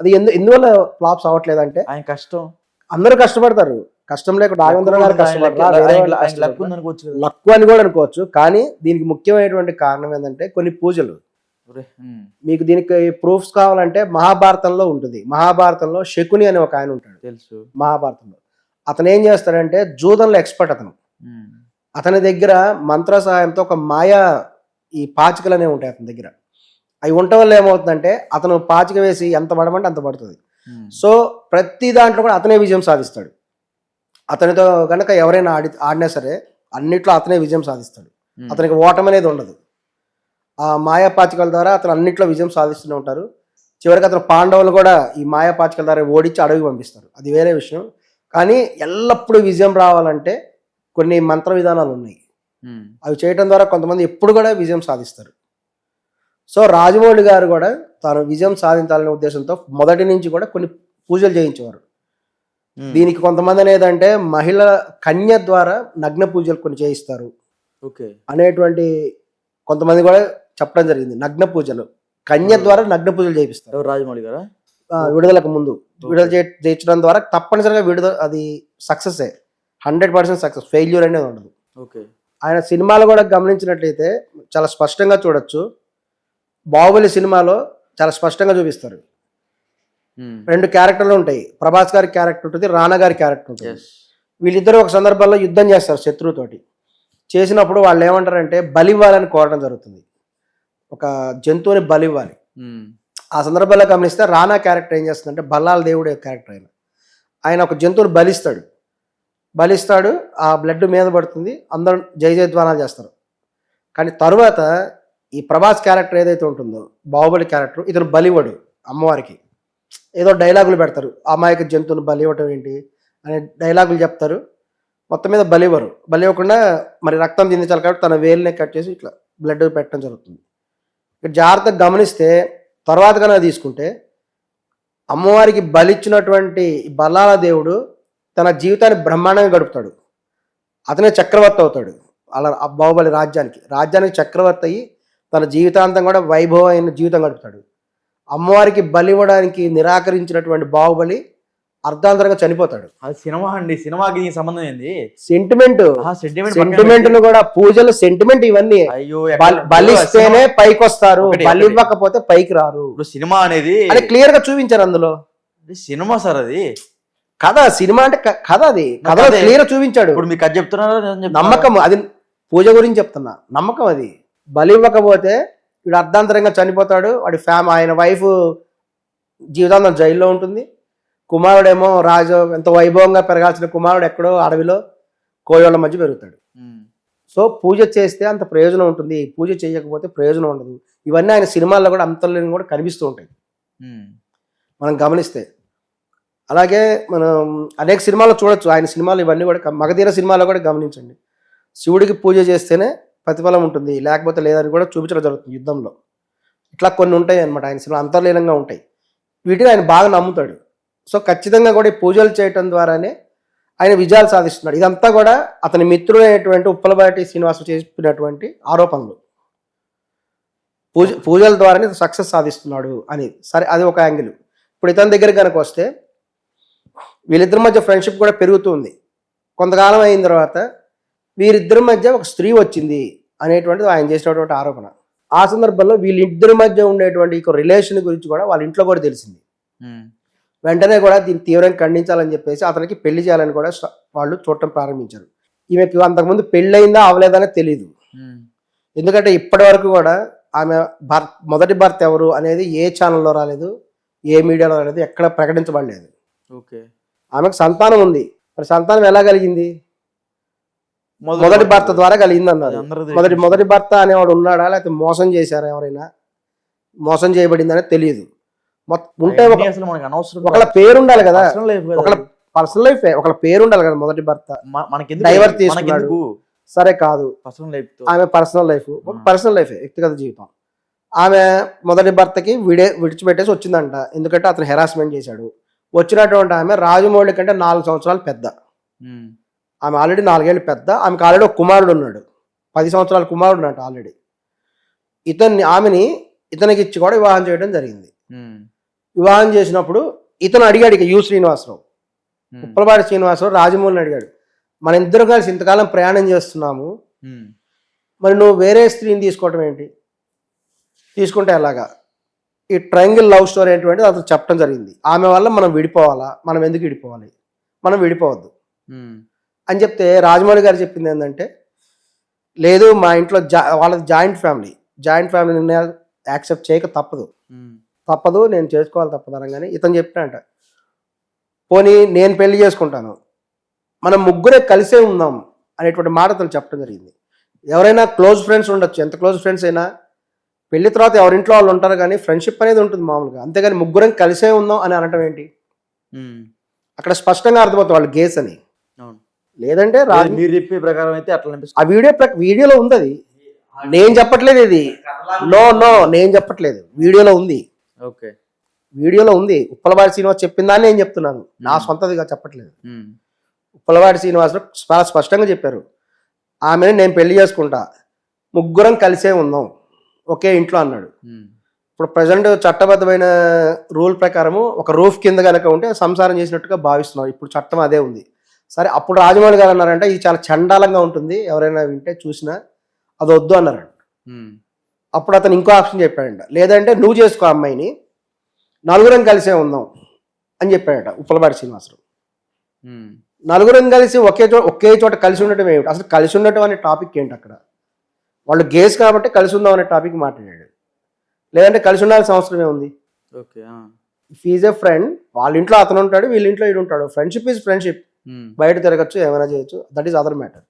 అది ఎందు ఎందువల్ల ఫ్లాప్స్ అవ్వట్లేదంటే ఆయన కష్టం. అందరూ కష్టపడతారు. కష్టం లేకుండా రాఘవేంద్ర గారు కష్టపడతారు లక్ లక్కు అని కూడా అనుకోవచ్చు. కానీ దీనికి ముఖ్యమైనటువంటి కారణం ఏంటంటే కొన్ని పూజలు. మీకు దీనికి ప్రూఫ్స్ కావాలంటే మహాభారతంలో ఉంటుంది. మహాభారతంలో శకుని అనే ఒక ఆయన ఉంటాడు. తెలుసు. మహాభారతంలో. అతను ఏం చేస్తాడంటే జూదంలో ఎక్స్పర్ట్ అతను. అతని దగ్గర మంత్ర సహాయంతో ఒక మాయా ఈ పాచికలు అనేవి ఉంటాయి అతని దగ్గర. అవి ఉండటం వల్ల ఏమవుతుందంటే అతను పాచిక వేసి ఎంత పడమంటే అంత పడుతుంది. ఉమ్. సో ప్రతి దాంట్లో కూడా అతనే విజయం సాధిస్తాడు. అతనితో కనుక ఎవరైనా ఆడి ఆడినా సరే అన్నిట్లో అతనే విజయం సాధిస్తాడు. ఉమ్. అతనికి ఓటమి అనేది ఉండదు. ఆ మాయా పాచికల ద్వారా అతను అన్నిట్లో విజయం సాధిస్తూనే ఉంటారు. చివరికి అతను పాండవులు కూడా ఈ మాయా పాచికల ద్వారా ఓడించి అడవికి పంపిస్తారు. అది వేరే విషయం. కానీ ఎల్లప్పుడూ విజయం రావాలంటే కొన్ని మంత్ర విధానాలు ఉన్నాయి. అవి చేయటం ద్వారా కొంతమంది ఎప్పుడు కూడా విజయం సాధిస్తారు. సో రాజమౌళి గారు కూడా తాను విజయం సాధించాలనే ఉద్దేశంతో మొదటి నుంచి కూడా కొన్ని పూజలు చేయించేవారు. దీనికి కొంతమంది అనేదంటే మహిళ కన్య ద్వారా నగ్న పూజలు కొన్ని చేయిస్తారు. ఓకే. అనేటువంటి కొంతమంది కూడా చెప్పడం జరిగింది. నగ్న పూజలు. కన్య ద్వారా నగ్న పూజలు చేయిస్తారు. రాజమౌళి గారా? విడుదలకు ముందు. విడుదల చేయించడం ద్వారా తప్పనిసరిగా విడుదల అది success hundred percent success failure అనేది ఉండదు. ఓకే. ఆయన సినిమాలు కూడా గమనించినట్లయితే చాలా స్పష్టంగా చూడొచ్చు. బాహుబలి సినిమాలో చాలా స్పష్టంగా చూపిస్తారు. రెండు క్యారెక్టర్లు ఉంటాయి. ప్రభాస్ గారి క్యారెక్టర్ ఉంటుంది రానా గారి క్యారెక్టర్ ఉంటుంది. వీళ్ళిద్దరూ ఒక సందర్భంలో యుద్ధం చేస్తారు శత్రువుతోటి. చేసినప్పుడు వాళ్ళు ఏమంటారంటే బలి ఇవ్వాలని కోరడం జరుగుతుంది. ఒక జంతువుని బలి ఇవ్వాలి. ఆ సందర్భంలో గమనిస్తే రానా క్యారెక్టర్ ఏం చేస్తుందంటే బల్లాల దేవుడు క్యారెక్టర్ ఆయన. ఆయన ఒక జంతువుని బలిస్తాడు. బలిస్తాడు ఆ బ్లడ్ మీద పడుతుంది అందరూ జయ జయధ్వానాలు చేస్తారు. కానీ తరువాత ఈ ప్రభాస్ క్యారెక్టర్ ఏదైతే ఉంటుందో బాహుబలి క్యారెక్టర్ ఇతను బలివడు అమ్మవారికి. ఏదో డైలాగులు పెడతారు అమాయక జంతువుని బలి ఏంటి అనే డైలాగులు చెప్తారు. మొత్తం మీద బలివ్వరు. బలి ఇవ్వకుండా మరి రక్తం దించాలి కాబట్టి తన వేలునే కట్ చేసి ఇట్లా బ్లడ్ పెట్టడం జరుగుతుంది. ఇక్కడ జాగ్రత్తగా గమనిస్తే తర్వాత కనుక తీసుకుంటే అమ్మవారికి బలిచ్చినటువంటి బల్లాల దేవుడు తన జీవితాన్ని బ్రహ్మాండంగా గడుపుతాడు. అతనే చక్రవర్తి అవుతాడు. అలా ఆ బాహుబలి రాజ్యానికి. రాజ్యానికి చక్రవర్తి అయ్యి తన జీవితాంతం కూడా వైభవమైన జీవితం గడుపుతాడు. అమ్మవారికి బలి ఇవ్వడానికి నిరాకరించినటువంటి బాహుబలి అర్ధాంతరంగా చనిపోతాడు. అది సినిమా అండి. సినిమాకి దీనికి సంబంధం ఏంది? సెంటిమెంట్ ఆ సెంటిమెంట్ సెంటిమెంట్ కూడా పూజలు సెంటిమెంట్ ఇవన్నీ అయ్యో బలిస్తేనే పైకి వస్తారు బలి. ఇవ్వకపోతే పైకి రారు. ఇప్పుడు సినిమా అనేది అని క్లియర్గా చూపించారు అందులో. సినిమా సార్ అది. కథ సినిమా అంటే కథ అది. కథ. క్లియర్ చూపించాడు. ఇప్పుడు మీకు అది చెప్తున్నారా? నమ్మకం అది పూజ గురించి చెప్తున్నా. నమ్మకం అది. బలి ఇవ్వకపోతే వీడు అర్ధాంతరంగా చనిపోతాడు. వాడి ఫ్యామ్ ఆయన వైఫ్ జీవితాంతం జైల్లో ఉంటుంది. కుమారుడేమో రాజు ఎంతో వైభవంగా పెరగాల్సిన కుమారుడు ఎక్కడో అడవిలో కోయోళ్ళ మధ్య పెరుగుతాడు. సో పూజ చేస్తే అంత ప్రయోజనం ఉంటుంది. పూజ చేయకపోతే ప్రయోజనం ఉండదు. ఇవన్నీ ఆయన సినిమాల్లో కూడా అంతర్లీనం కూడా కనిపిస్తూ ఉంటాయి. మనం గమనిస్తే. అలాగే మనం అనేక సినిమాలు చూడొచ్చు. ఆయన సినిమాలు ఇవన్నీ కూడా మగధీర సినిమాలో కూడా గమనించండి. శివుడికి పూజ చేస్తేనే ప్రతిఫలం ఉంటుంది. లేకపోతే లేదని కూడా చూపించడం జరుగుతుంది యుద్ధంలో. ఇట్లా కొన్ని ఉంటాయి అనమాట ఆయన సినిమా అంతర్లీనంగా ఉంటాయి. వీటిని ఆయన బాగా నమ్ముతాడు. సో ఖచ్చితంగా కూడా ఈ పూజలు చేయటం ద్వారానే ఆయన విజయాలు సాధిస్తున్నాడు. ఇదంతా కూడా అతని మిత్రుడైనటువంటి ఉప్పలబాటి శ్రీనివాసు చేసినటువంటి ఆరోపణలు. పూజ పూజల ద్వారానే సక్సెస్ సాధిస్తున్నాడు అని. సరే అది ఒక యాంగిల్. ఇప్పుడు ఇతని దగ్గర కనుక వస్తే వీళ్ళిద్దరి మధ్య ఫ్రెండ్షిప్ కూడా పెరుగుతుంది కొంతకాలం అయిన తర్వాత వీరిద్దరి మధ్య ఒక స్త్రీ వచ్చింది అనేటువంటిది ఆయన చేసినటువంటి ఆరోపణ. ఆ సందర్భంలో వీళ్ళిద్దరి మధ్య ఉండేటువంటి ఒక రిలేషన్ గురించి కూడా వాళ్ళ ఇంట్లో కూడా తెలిసింది. వెంటనే కూడా దీన్ని తీవ్రంగా ఖండించాలని చెప్పేసి అతనికి పెళ్ళి చేయాలని కూడా వాళ్ళు చూడటం ప్రారంభించారు. ఈమెకి అంతకుముందు పెళ్ళయిందా అవలేదనే తెలియదు. ఎందుకంటే ఇప్పటి వరకు కూడా ఆమె భర్త మొదటి భర్త ఎవరు అనేది ఏ ఛానల్లో రాలేదు ఏ మీడియాలో రాలేదు ఎక్కడ ప్రకటించబడలేదు. ఓకే. ఆమెకు సంతానం ఉంది. మరి సంతానం ఎలా కలిగింది? మొదటి భర్త. ద్వారా కలిగింది అన్నారు. మొదటి మొదటి భర్త అనేవాడు ఉన్నాడా లేకపోతే మోసం చేశారా ఎవరైనా? మోసం చేయబడిందని తెలియదు మొత్తం ఉంటే అసలు మనకి అనవసరం ఒకళ్ళ పేరు ఉండాలి కదా. ఒకళ్ళ పర్సనల్ లైఫ్ ఒకళ్ళ పేరు ఉండాలి కదా మొదటి భర్త. మ- మనకెందుకు Divorce తీసుకున్నాడు. సరే కాదు. పర్సనల్ లైఫ్ ఆమె పర్సనల్ లైఫ్. పర్సనల్ లైఫ్ వ్యక్తిగత జీవితం. ఆమె మొదటి భర్తకి విడే విడిచిపెట్టేసి వచ్చిందంట. ఎందుకంటే అతను హెరాస్మెంట్ చేశాడు. వచ్చినటువంటి ఆమె రాజమౌళి కంటే నాలుగు సంవత్సరాలు పెద్ద. ఆమె ఆల్రెడీ నాలుగేళ్ళు పెద్ద. ఆమెకు ఆల్రెడీ ఒక కుమారుడు ఉన్నాడు. పది సంవత్సరాల కుమారుడు ఉన్నట్టు ఆల్రెడీ ఇతన్ని ఆమెని ఇతనికి ఇచ్చి కూడా వివాహం చేయడం జరిగింది. వివాహం చేసినప్పుడు ఇతను అడిగాడు ఇక యు శ్రీనివాసరావు. ఉప్పలపాటి శ్రీనివాసరావు రాజమౌళిని అడిగాడు. మన ఇద్దరు కలిసి ఇంతకాలం ప్రయాణం చేస్తున్నాము. మరి నువ్వు వేరే స్త్రీని తీసుకోవటం ఏంటి? తీసుకుంటే ఎలాగా? ఈ ట్రయాంగిల్ లవ్ స్టోరీ ఏంటంటే అతను చెప్పడం జరిగింది. ఆమె వల్ల మనం విడిపోవాలా? మనం ఎందుకు విడిపోవాలి? మనం విడిపోవద్దు. అని చెప్తే రాజమౌళి గారు చెప్పింది ఏంటంటే లేదు మా ఇంట్లో జా వాళ్ళది joint family. Joint family accept చేయక తప్పదు. తప్పదు నేను చేసుకోవాలి తప్పదు అనగానే ఇతను చెప్పినట్ట. పోనీ నేను పెళ్ళి చేసుకుంటాను. మనం ముగ్గురే కలిసే ఉందాం అనేటువంటి మాట అతను చెప్పడం జరిగింది. ఎవరైనా క్లోజ్ ఫ్రెండ్స్ ఉండొచ్చు. ఎంత క్లోజ్ ఫ్రెండ్స్ అయినా పెళ్ళి తర్వాత ఎవరింట్లో వాళ్ళు ఉంటారు కానీ ఫ్రెండ్షిప్ అనేది ఉంటుంది మామూలుగా. అంతేగాని ముగ్గురం కలిసే ఉందాం అని అనటం ఏంటి. అక్కడ స్పష్టంగా అర్థమవుతుంది వాళ్ళు గేస్ అని. లేదంటే రాజు మీరు చెప్పే ప్రకారం అయితే అట్లా అనిపిస్తుంది. ఆ వీడియో వీడియోలో ఉంది అది నేను చెప్పట్లేదు ఇది. నో నో నేను చెప్పట్లేదు. వీడియోలో ఉంది. ఓకే. వీడియోలో ఉంది. ఉప్పలవాడి శ్రీనివాస్ చెప్పిందని నేను చెప్తున్నాను. నా సొంతదిగా చెప్పట్లేదు. ఉప్పలవాడి శ్రీనివాస్ చాలా స్పష్టంగా చెప్పారు. ఆమెను నేను పెళ్ళి చేసుకుంటా. ముగ్గురం కలిసే ఉందాం ఒకే ఇంట్లో అన్నాడు. ఇప్పుడు ప్రజెంట్ చట్టబద్ధమైన రూల్ ప్రకారము ఒక రూఫ్ కింద కనుక ఉంటే సంసారం చేసినట్టుగా భావిస్తున్నాం. ఇప్పుడు చట్టం అదే ఉంది. సరే అప్పుడు రాజమౌళి గారు అన్నారంటే ఇది చాలా చండాలంగా ఉంటుంది. ఎవరైనా వింటే చూసినా అది వద్దు అన్నారంట. అప్పుడు అతను ఇంకో ఆప్షన్ చెప్పాడంట. లేదంటే నువ్వు చేసుకో అమ్మాయిని నలుగురం కలిసే ఉందాం అని చెప్పాడట ఉప్పలపాటి శ్రీనివాసరావు. నలుగురం కలిసి ఒకే చోట ఒకే చోట కలిసి ఉండటం ఏమిటి? అసలు కలిసి ఉండటం అనే టాపిక్ ఏంటి అక్కడ? వాళ్ళు గేస్ కాబట్టి కలిసి ఉందాం అనే టాపిక్ మాట్లాడాడు. లేదంటే కలిసి ఉండాల్సిన అవసరం ఏముంది? ఓకే ఈజ్ ఏ ఫ్రెండ్ వాళ్ళ ఇంట్లో అతను ఉంటాడు వీళ్ళ ఇంట్లో ఈడు ఉంటాడు. ఫ్రెండ్షిప్ ఈజ్ ఫ్రెండ్షిప్ బయట తిరగచ్చు ఏమైనా చేయొచ్చు. దట్ ఈస్ అదర్ మ్యాటర్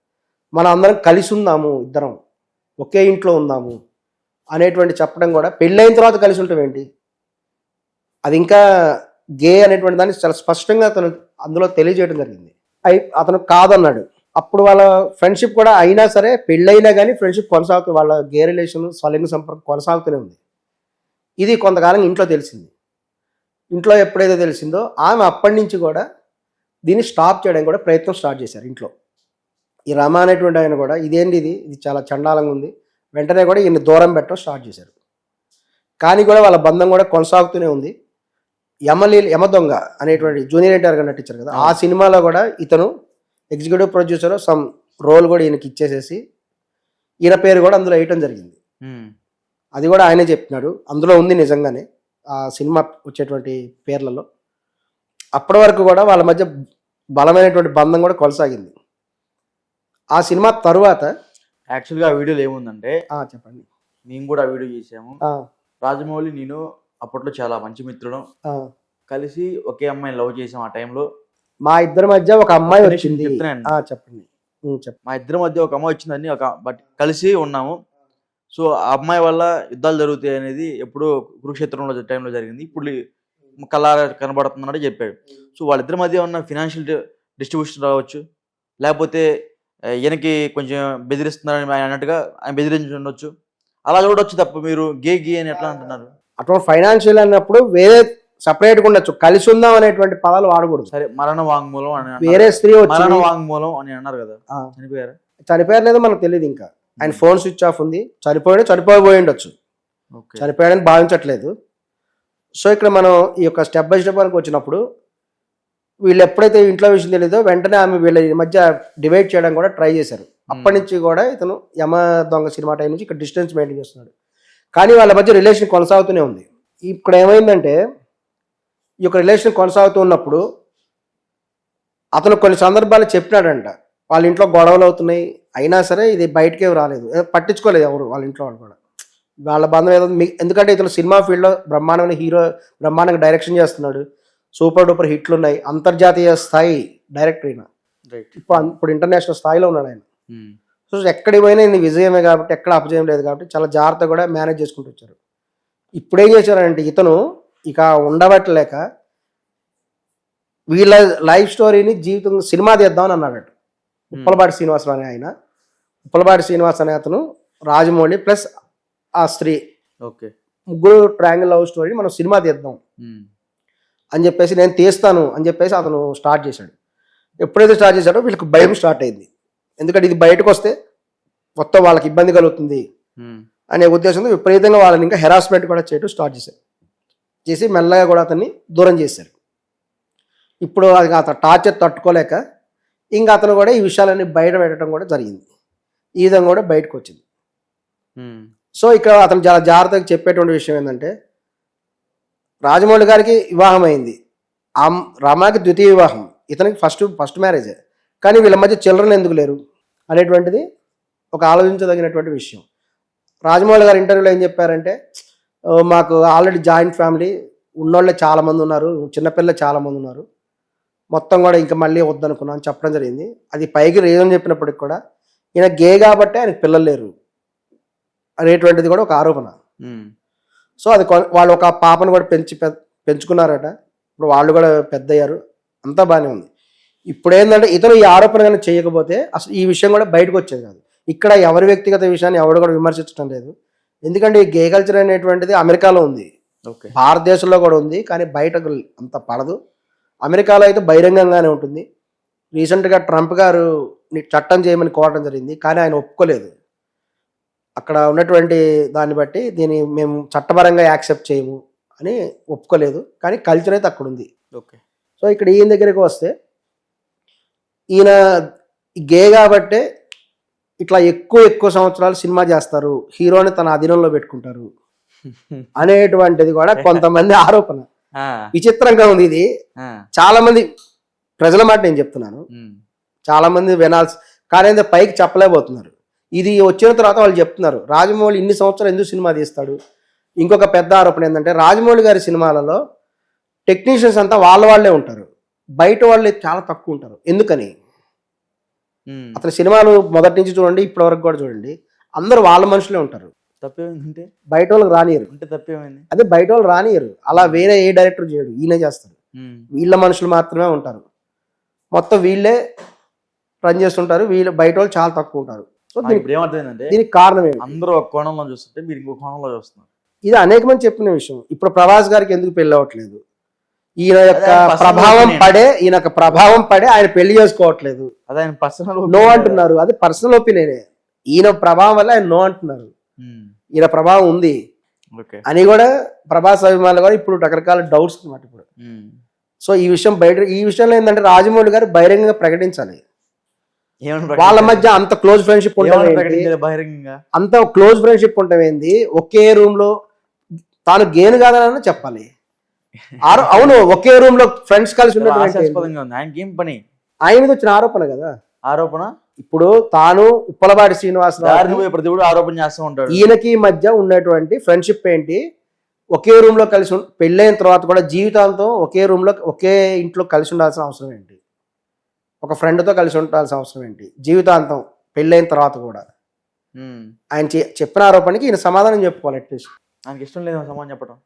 మనం అందరం కలిసి ఉందాము ఇద్దరం. ఒకే ఇంట్లో ఉందాము. అనేటువంటి చెప్పడం కూడా పెళ్ళైన తర్వాత కలిసి ఉండటం ఏంటి? అది ఇంకా గే అనేటువంటి దాన్ని చాలా స్పష్టంగా అతను అందులో తెలియజేయడం జరిగింది. అయి అతను కాదన్నాడు. అప్పుడు వాళ్ళ ఫ్రెండ్షిప్ కూడా అయినా సరే పెళ్ళైనా కానీ ఫ్రెండ్షిప్ కొనసాగుతుంది వాళ్ళ గే రిలేషన్ స్వలింగ సంపర్కం కొనసాగుతూనే ఉంది. ఇది కొంతకాలం ఇంట్లో తెలిసింది. ఇంట్లో ఎప్పుడైతే తెలిసిందో ఆమె అప్పటి నుంచి కూడా దీన్ని స్టాప్ చేయడానికి కూడా ప్రయత్నం స్టార్ట్ చేశారు ఇంట్లో. ఈ రమ అనేటువంటి ఆయన కూడా ఇదేంటి ఇది? ఇది చాలా చండాలంగా ఉంది. వెంటనే కూడా ఈయన దూరం పెట్టడం స్టార్ట్ చేశారు. కానీ కూడా వాళ్ళ బంధం కూడా కొనసాగుతూనే ఉంది. యమలీ యమ దొంగ అనేటువంటి జూనియర్ ఎన్టీఆర్ గారు నటించారు కదా ఆ సినిమాలో కూడా ఇతను ఎగ్జిక్యూటివ్ ప్రొడ్యూసర్ సమ్ రోల్ కూడా ఈయనకి ఇచ్చేసేసి ఈయన పేరు కూడా అందులో వేయటం జరిగింది. అది కూడా ఆయనే చెప్తున్నాడు అందులో ఉంది నిజంగానే ఆ సినిమా వచ్చేటువంటి పేర్లలో. అప్పటి వరకు కూడా వాళ్ళ మధ్య బలమైనటువంటి బంధం కూడా కొనసాగింది. ఆ సినిమా తరువాత యాక్చువల్గా ఆ వీడియోలో ఏముందంటే చెప్పండి. మేము కూడా ఆ వీడియో చేసాము. రాజమౌళి నేను అప్పట్లో చాలా మంచి మిత్రుడు. కలిసి ఒకే అమ్మాయిని లవ్ చేసాం ఆ టైంలో. మా ఇద్దరి మధ్య ఒక అమ్మాయి వచ్చింది. చెప్పండి. మా ఇద్దరి మధ్య ఒక అమ్మాయి వచ్చిందని ఒక బట్ కలిసి ఉన్నాము. సో ఆ అమ్మాయి వల్ల యుద్ధాలు జరుగుతాయి అనేది ఎప్పుడో కురుక్షేత్రంలో టైంలో జరిగింది. ఇప్పుడు కళ్ళారా కనబడుతుందన్నట్టు చెప్పాడు. సో వాళ్ళిద్దరి మధ్య ఉన్న ఫినాన్షియల్ డిస్ట్రిబ్యూషన్ రావచ్చు. లేకపోతే ఈయనకి కొంచెం బెదిరిస్తున్నారని ఆయన అన్నట్టుగా ఆయన బెదిరించి ఉండొచ్చు. అలా చూడొచ్చు తప్ప మీరు గే గే అని ఎట్లా అంటున్నారు? అటువంటి ఫైనాన్షియల్ అన్నప్పుడు వేరే సపరేట్గా ఉండొచ్చు. కలిసి ఉందాం అనేటువంటి పదాలు వాడకూడదు. సరే మరణ వాంగ్మూలం అని. వేరే స్త్రీ మరణ వాంగ్మూలం అని అన్నారు కదా. చనిపోయారా? చనిపోయారు లేదో మనకు తెలియదు ఇంకా. ఆయన ఫోన్ స్విచ్ ఆఫ్ ఉంది. చనిపోయాడు చనిపోయి ఉండొచ్చు. చనిపోయాడని భావించట్లేదు. సో ఇక్కడ మనం ఈ యొక్క స్టెప్ బై స్టెప్ వరకు వచ్చినప్పుడు వీళ్ళు ఎప్పుడైతే ఇంట్లో విషయం తెలియదో వెంటనే ఆమె వీళ్ళ మధ్య డివైడ్ చేయడం కూడా ట్రై చేశారు. అప్పటి నుంచి కూడా ఇతను యమ దొంగ సినిమా టైం నుంచి ఇక్కడ డిస్టెన్స్ మెయింటైన్ చేస్తున్నాడు. కానీ వాళ్ళ మధ్య రిలేషన్ కొనసాగుతూనే ఉంది. ఇక్కడ ఏమైందంటే ఈ యొక్క రిలేషన్ కొనసాగుతూ ఉన్నప్పుడు అతను కొన్ని సందర్భాలు చెప్పినాడంట. వాళ్ళ ఇంట్లో గొడవలు అవుతున్నాయి. అయినా సరే ఇది బయటకే రాలేదు. పట్టించుకోలేదు ఎవరు వాళ్ళ ఇంట్లో వాళ్ళు కూడా. వాళ్ళ బంధం ఏదో ఎందుకంటే ఇతను సినిమా ఫీల్డ్లో బ్రహ్మాండమైన హీరో బ్రహ్మాండంగా డైరెక్షన్ చేస్తున్నాడు. సూపర్ డూపర్ హిట్లు ఉన్నాయి అంతర్జాతీయ స్థాయి డైరెక్టర్ అయినా రైట్ ఇప్పుడు ఇప్పుడు ఇంటర్నేషనల్ స్థాయిలో ఉన్నాడు ఆయన. సో ఎక్కడికి పోయినా ఇది విజయమే కాబట్టి ఎక్కడ అపజయం లేదు కాబట్టి చాలా జాగ్రత్తగా కూడా మేనేజ్ చేసుకుంటూ వచ్చారు. ఇప్పుడు ఏం చేశారంటే ఇతను ఇక ఉండబట్టలేక వీళ్ళ లైఫ్ స్టోరీని జీవితం సినిమా తీద్దామని అన్నాడు. ఉప్పలపాటి శ్రీనివాసరావు అనే ఆయన. ఉప్పలపాటి శ్రీనివాస్ అనే అతను రాజమౌళి ప్లస్ ఆ స్త్రీ. ఓకే ముగ్గురు ట్రయాంగిల్ లవ్ స్టోరీని మనం సినిమా తీద్దాం. అని చెప్పేసి నేను తీస్తాను అని చెప్పేసి అతను స్టార్ట్ చేశాడు. ఎప్పుడైతే స్టార్ట్ చేశాడో వీళ్ళకి భయం స్టార్ట్ అయింది. ఎందుకంటే ఇది బయటకు వస్తే మొత్తం వాళ్ళకి ఇబ్బంది కలుగుతుంది అనే ఉద్దేశంతో విపరీతంగా వాళ్ళని ఇంకా హెరాస్మెంట్ కూడా చేయడం స్టార్ట్ చేశారు. చేసి మెల్లగా కూడా అతన్ని దూరం చేశారు. ఇప్పుడు అది అతను టార్చర్ తట్టుకోలేక ఇంకా అతను కూడా ఈ విషయాలన్నీ బయట పెట్టడం కూడా జరిగింది. ఈ విధంగా కూడా బయటకు వచ్చింది. సో ఇక్కడ అతను చాలా జాగ్రత్తగా చెప్పేటువంటి విషయం ఏంటంటే రాజమౌళి గారికి వివాహం అయింది ఆమ్ రమాకి ద్వితీయ వివాహం. ఇతనికి ఫస్ట్ ఫస్ట్ మ్యారేజే. కానీ వీళ్ళ మధ్య చిల్డ్రన్ ఎందుకు లేరు అనేటువంటిది ఒక ఆలోచించదగినటువంటి విషయం. రాజమౌళి గారు ఇంటర్వ్యూలో ఏం చెప్పారంటే మాకు ఆల్రెడీ జాయింట్ ఫ్యామిలీ ఉన్నోళ్ళే చాలామంది ఉన్నారు చిన్నపిల్లలు చాలామంది ఉన్నారు. మొత్తం కూడా ఇంకా మళ్ళీ వద్దనుకున్నాను చెప్పడం జరిగింది. అది పైకి రీజన్ చెప్పినప్పటికి కూడా ఈయన గే కాబట్టి ఆయనకు పిల్లలు లేరు అనేటువంటిది కూడా ఒక ఆరోపణ. సో అది వాళ్ళు ఒక పాపను కూడా పెంచి పెంచుకున్నారట. ఇప్పుడు వాళ్ళు కూడా పెద్ద అయ్యారు అంతా బాగానే ఉంది. ఇప్పుడు ఏంటంటే ఇతను ఈ ఆరోపణ కానీ చేయకపోతే అసలు ఈ విషయం కూడా బయటకు వచ్చేది కాదు. ఇక్కడ ఎవరి వ్యక్తిగత విషయాన్ని ఎవరు కూడా విమర్శించడం లేదు. ఎందుకంటే ఈ గే కల్చర్ అనేటువంటిది అమెరికాలో ఉంది. ఓకే. భారతదేశంలో కూడా ఉంది కానీ బయటకు అంత పడదు. అమెరికాలో అయితే బహిరంగంగానే ఉంటుంది. రీసెంట్గా ట్రంప్ గారు ని చట్టం చేయమని కోరడం జరిగింది కానీ ఆయన ఒప్పుకోలేదు. అక్కడ ఉన్నటువంటి దాన్ని బట్టి దీన్ని మేము చట్టపరంగా యాక్సెప్ట్ చేయము అని ఒప్పుకోలేదు. కానీ కల్చర్ అయితే అక్కడ ఉంది ఓకే. సో ఇక్కడ ఈయన దగ్గరికి వస్తే ఈయన గే కాబట్టే ఇట్లా ఎక్కువ ఎక్కువ సంవత్సరాలు సినిమా చేస్తారు. హీరోని తన అధీనంలో పెట్టుకుంటారు. అనేటువంటిది కూడా కొంతమంది ఆరోపణ. విచిత్రంగా ఉంది ఇది. చాలా మంది ప్రజల మాట నేను చెప్తున్నాను. చాలా మంది వినాల్సి కానీ పైకి చెప్పలేకపోతున్నారు. ఇది వచ్చిన తర్వాత వాళ్ళు చెప్తున్నారు. రాజమౌళి ఇన్ని సంవత్సరాలు ఎందుకు సినిమా తీస్తాడు? ఇంకొక పెద్ద ఆరోపణ ఏంటంటే రాజమౌళి గారి సినిమాలలో టెక్నీషియన్స్ అంతా వాళ్ళ వాళ్ళే ఉంటారు. బయట వాళ్ళు చాలా తక్కువ ఉంటారు. ఎందుకని? అతని సినిమాలు మొదటి నుంచి చూడండి ఇప్పటి వరకు కూడా చూడండి. అందరూ వాళ్ళ మనుషులే ఉంటారు. తప్పేమైందంటే? బయట వాళ్ళకి రానియరు తప్పేమైంది? అదే బయట వాళ్ళు రానియరు అలా వేరే ఏ డైరెక్టర్ చేయడు. ఈయనే చేస్తాడు వీళ్ళ మనుషులు మాత్రమే ఉంటారు. మొత్తం వీళ్ళే రన్ చేస్తుంటారు. వీళ్ళు బయట వాళ్ళు చాలా తక్కువ ఉంటారు. సో ఇప్పుడు ఏమర్థమైందంటే దీనికి కారణం ఏమి అందరూ ఒక కోణంలో చూస్తుంటే మీరు ఇంకో కోణంలో చూస్తున్నారు. ఇది అనేక మంది చెప్పిన విషయం. ఇప్పుడు ప్రభాస్ గారికి ఎందుకు పెళ్ళి అవ్వట్లేదు? ఈయన యొక్క ప్రభావం. పడే ఈయన యొక్క ప్రభావం పడే ఆయన పెళ్ళి చేసుకోవట్లేదు. అదే ఆయన పర్సనల్ నో అంటున్నారు. అది పర్సనల్ ఒపీనియనే ఈయన ప్రభావం వల్ల ఆయన నో అంటున్నారు. ఈయన ప్రభావం ఉంది. అని కూడా ప్రభాస్ అభిమానులు కూడా ఇప్పుడు రకరకాల డౌట్స్ అనమాట ఇప్పుడు సో ఈ విషయం బయట ఈ విషయంలో ఏంటంటే రాజమౌళి గారు బహిరంగంగా ప్రకటించాలి. వాళ్ళ మధ్య అంత క్లోజ్ ఫ్రెండ్షిప్ బహిరంగంగా? అంత క్లోజ్ ఫ్రెండ్షిప్ ఉంటుంది ఒకే రూమ్లో తాను గేను కాదని చెప్పాలి. అవును ఒకే రూమ్లో ఫ్రెండ్స్ కలిసి ఆయనకి ఏం పని? ఆయన మీద వచ్చిన ఆరోపణ కదా. ఆరోపణ? ఇప్పుడు తాను ఉప్పలబాటి శ్రీనివాసరావు ప్రతి కూడా ఆరోపణ చేస్తూ ఉంటాడు. ఈయనకి మధ్య ఉన్నటువంటి ఫ్రెండ్షిప్ ఏంటి? ఒకే రూమ్లో కలిసి పెళ్ళైన తర్వాత కూడా జీవితాంతం ఒకే రూమ్లో ఒకే ఇంట్లో కలిసి ఉండాల్సిన అవసరం ఏంటి? ఒక friend తో కలిసి ఉండాల్సిన అవసరం ఏంటి? జీవితాంతం పెళ్ళైన తర్వాత కూడా. ఆయన చెప్పిన ఆరోపణకి ఈయన సమాధానం చెప్పుకోవాలి అట్లీస్ట్ ఆయనకి ఇష్టం లేదు సమాధానం చెప్పడం.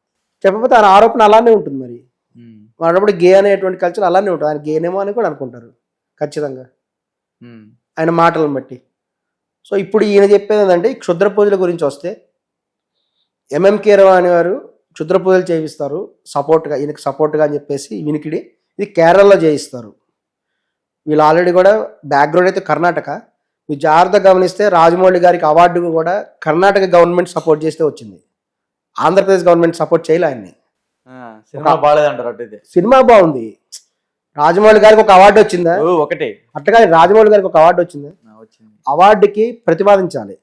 చెప్పకపోతే ఆయన ఆరోపణ అలానే ఉంటుంది మరి. ఉమ్. వాడప్పుడు గే అనేటువంటి కల్చర్ అలానే ఉంటుంది. ఆయన గేనేమో అని కూడా అనుకుంటారు. ఖచ్చితంగా. ఆయన మాటలను బట్టి. సో ఇప్పుడు ఈయన చెప్పేది ఏంటంటే ఈ క్షుద్ర పూజల గురించి వస్తే ఎంఎంకే రావు గారు క్షుద్ర పూజలు చేయిస్తారు. సపోర్ట్గా ఈయనకి సపోర్ట్గా అని చెప్పేసి వినికిడి ఇది కేరళలో చేయిస్తారు. వీళ్ళు ఆల్రెడీ కూడా బ్యాక్గ్రౌండ్ అయితే కర్ణాటక. మీరు జాగ్రత్తగా గమనిస్తే రాజమౌళి గారికి అవార్డు కూడా కర్ణాటక గవర్నమెంట్ సపోర్ట్ చేస్తే వచ్చింది. ఆంధ్రప్రదేశ్ గవర్నమెంట్ సపోర్ట్ చేయలే ఆయన్ని. సినిమా బాగాలేదంటారు సినిమా బాగుంది. రాజమౌళి గారికి ఒక అవార్డు వచ్చిందా? ఒకటే. అట్టగా రాజమౌళి గారికి ఒక అవార్డు వచ్చిందా? అవార్డుకి ప్రతిపాదించాలి.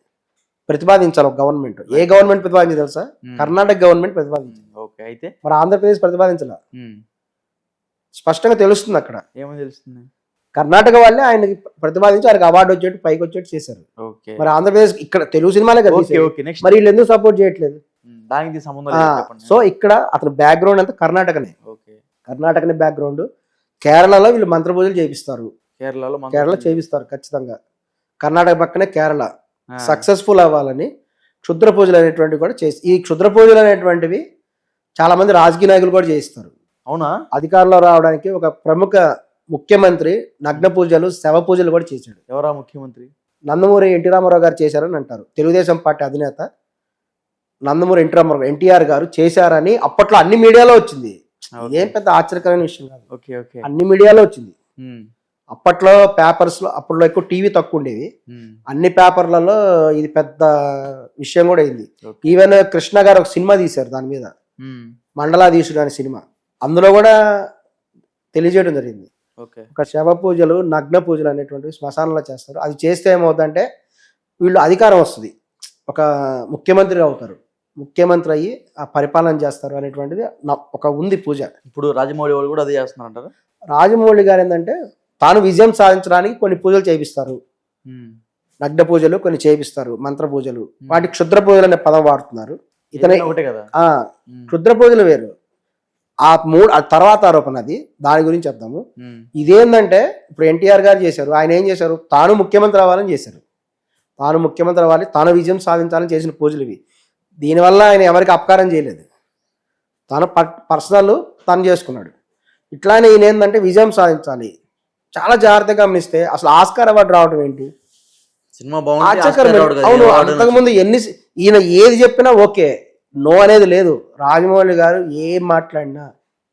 ప్రతిపాదించాలి ఒక గవర్నమెంట్ ఏ గవర్నమెంట్ ప్రతిపాదించి తెలుసా. కర్ణాటక గవర్నమెంట్ ప్రతిపాదించింది. ఓకే అయితే? మరి ఆంధ్రప్రదేశ్ ప్రతిపాదించాల. స్పష్టంగా తెలుస్తుంది అక్కడ. ఏమని తెలుస్తుంది? కర్ణాటక వాళ్ళే ఆయనకి ప్రతిపాదించి ఆయనకి అవార్డు వచ్చేట్టు పైకి వచ్చేట్టు చేశారు. మరి ఆంధ్రప్రదేశ్ ఇక్కడ తెలుగు సినిమాలే కదా మరి వీళ్ళు ఎందుకు సపోర్ట్ చేయట్లేదు? దానికి సంబంధం సో ఇక్కడ అతని బ్యాక్గ్రౌండ్ అంతా కర్ణాటకనే. కర్ణాటకని బ్యాక్గ్రౌండ్ కేరళలో వీళ్ళు మంత్ర పూజలు చేపిస్తారు. కేరళలో కేరళ చేపిస్తారు ఖచ్చితంగా. కర్ణాటక పక్కనే కేరళ. సక్సెస్ఫుల్ అవ్వాలని క్షుద్ర పూజలు అనేటువంటివి కూడా చేసి ఈ క్షుద్ర పూజలు అనేటువంటివి చాలా మంది రాజకీయ నాయకులు కూడా చేయిస్తారు. అవునా? అధికారంలో రావడానికి ఒక ప్రముఖ ముఖ్యమంత్రి నగ్న పూజలు శవ పూజలు కూడా చేశాడు. ఎవరా ముఖ్యమంత్రి? నందమూరి ఎన్టీ రామారావు గారు చేశారని అంటారు. తెలుగుదేశం పార్టీ అధినేత నందమూరి ఎన్టీ రామారావు ఎన్టీఆర్ గారు చేశారని అప్పట్లో అన్ని మీడియాలో వచ్చింది. ఏం పెద్ద ఆశ్చర్యకరమైన విషయం కాదు. Okay okay. అన్ని మీడియాలో వచ్చింది. అప్పట్లో పేపర్స్లో అప్పట్లో ఎక్కువ టీవీ తక్కువ ఉండేవి. అన్ని పేపర్లలో ఇది పెద్ద విషయం కూడా అయింది. ఈవెన్ కృష్ణ గారు ఒక సినిమా తీశారు దాని మీద. మండలాధీశుడు అనే సినిమా. అందులో కూడా తెలియజేయడం జరిగింది. ఒక శవ పూజలు నగ్న పూజలు అనేటువంటివి శ్మశానంలో చేస్తారు. అది చేస్తే ఏమవుతుందంటే వీళ్ళు అధికారం వస్తుంది. ఒక ముఖ్యమంత్రి అవుతారు. ముఖ్యమంత్రి అయ్యి ఆ పరిపాలన చేస్తారు అనేటువంటిది ఒక ఉంది పూజ. ఇప్పుడు రాజమౌళి వాళ్ళు కూడా అదే చేస్తున్నారంటారా? రాజమౌళి గారు ఏంటంటే తాను విజయం సాధించడానికి కొన్ని పూజలు చేపిస్తారు నగ్న పూజలు కొన్ని చేపిస్తారు మంత్ర పూజలు. వాటి క్షుద్ర పూజలు అనే పదం వాడుతున్నారు. ఇతనే ఒకటే కదా? క్షుద్ర పూజలు వేరు. ఆ మూడు ఆ తర్వాత ఆరోపణ అది. దాని గురించి చెప్దాము. ఇదేంటంటే ఇప్పుడు ఎన్టీఆర్ గారు చేశారు. ఆయన ఏం చేశారు? తాను ముఖ్యమంత్రి అవ్వాలని చేశారు. తాను ముఖ్యమంత్రి అవ్వాలి తాను విజయం సాధించాలని చేసిన పూజలు ఇవి. దీనివల్ల ఆయన ఎవరికి అపకారం చేయలేదు. తాను పర్సనల్ తను చేసుకున్నాడు. ఇట్లానే ఈయన ఏంటంటే విజయం సాధించాలి. చాలా జాగ్రత్తగా గమనిస్తే అసలు ఆస్కార్ అవార్డు రావడం ఏంటి? సినిమా అవును అంతకుముందు ఎన్ని ఈయన ఏది చెప్పినా ఓకే. నో అనేది లేదు. రాజమౌళి గారు ఏం మాట్లాడినా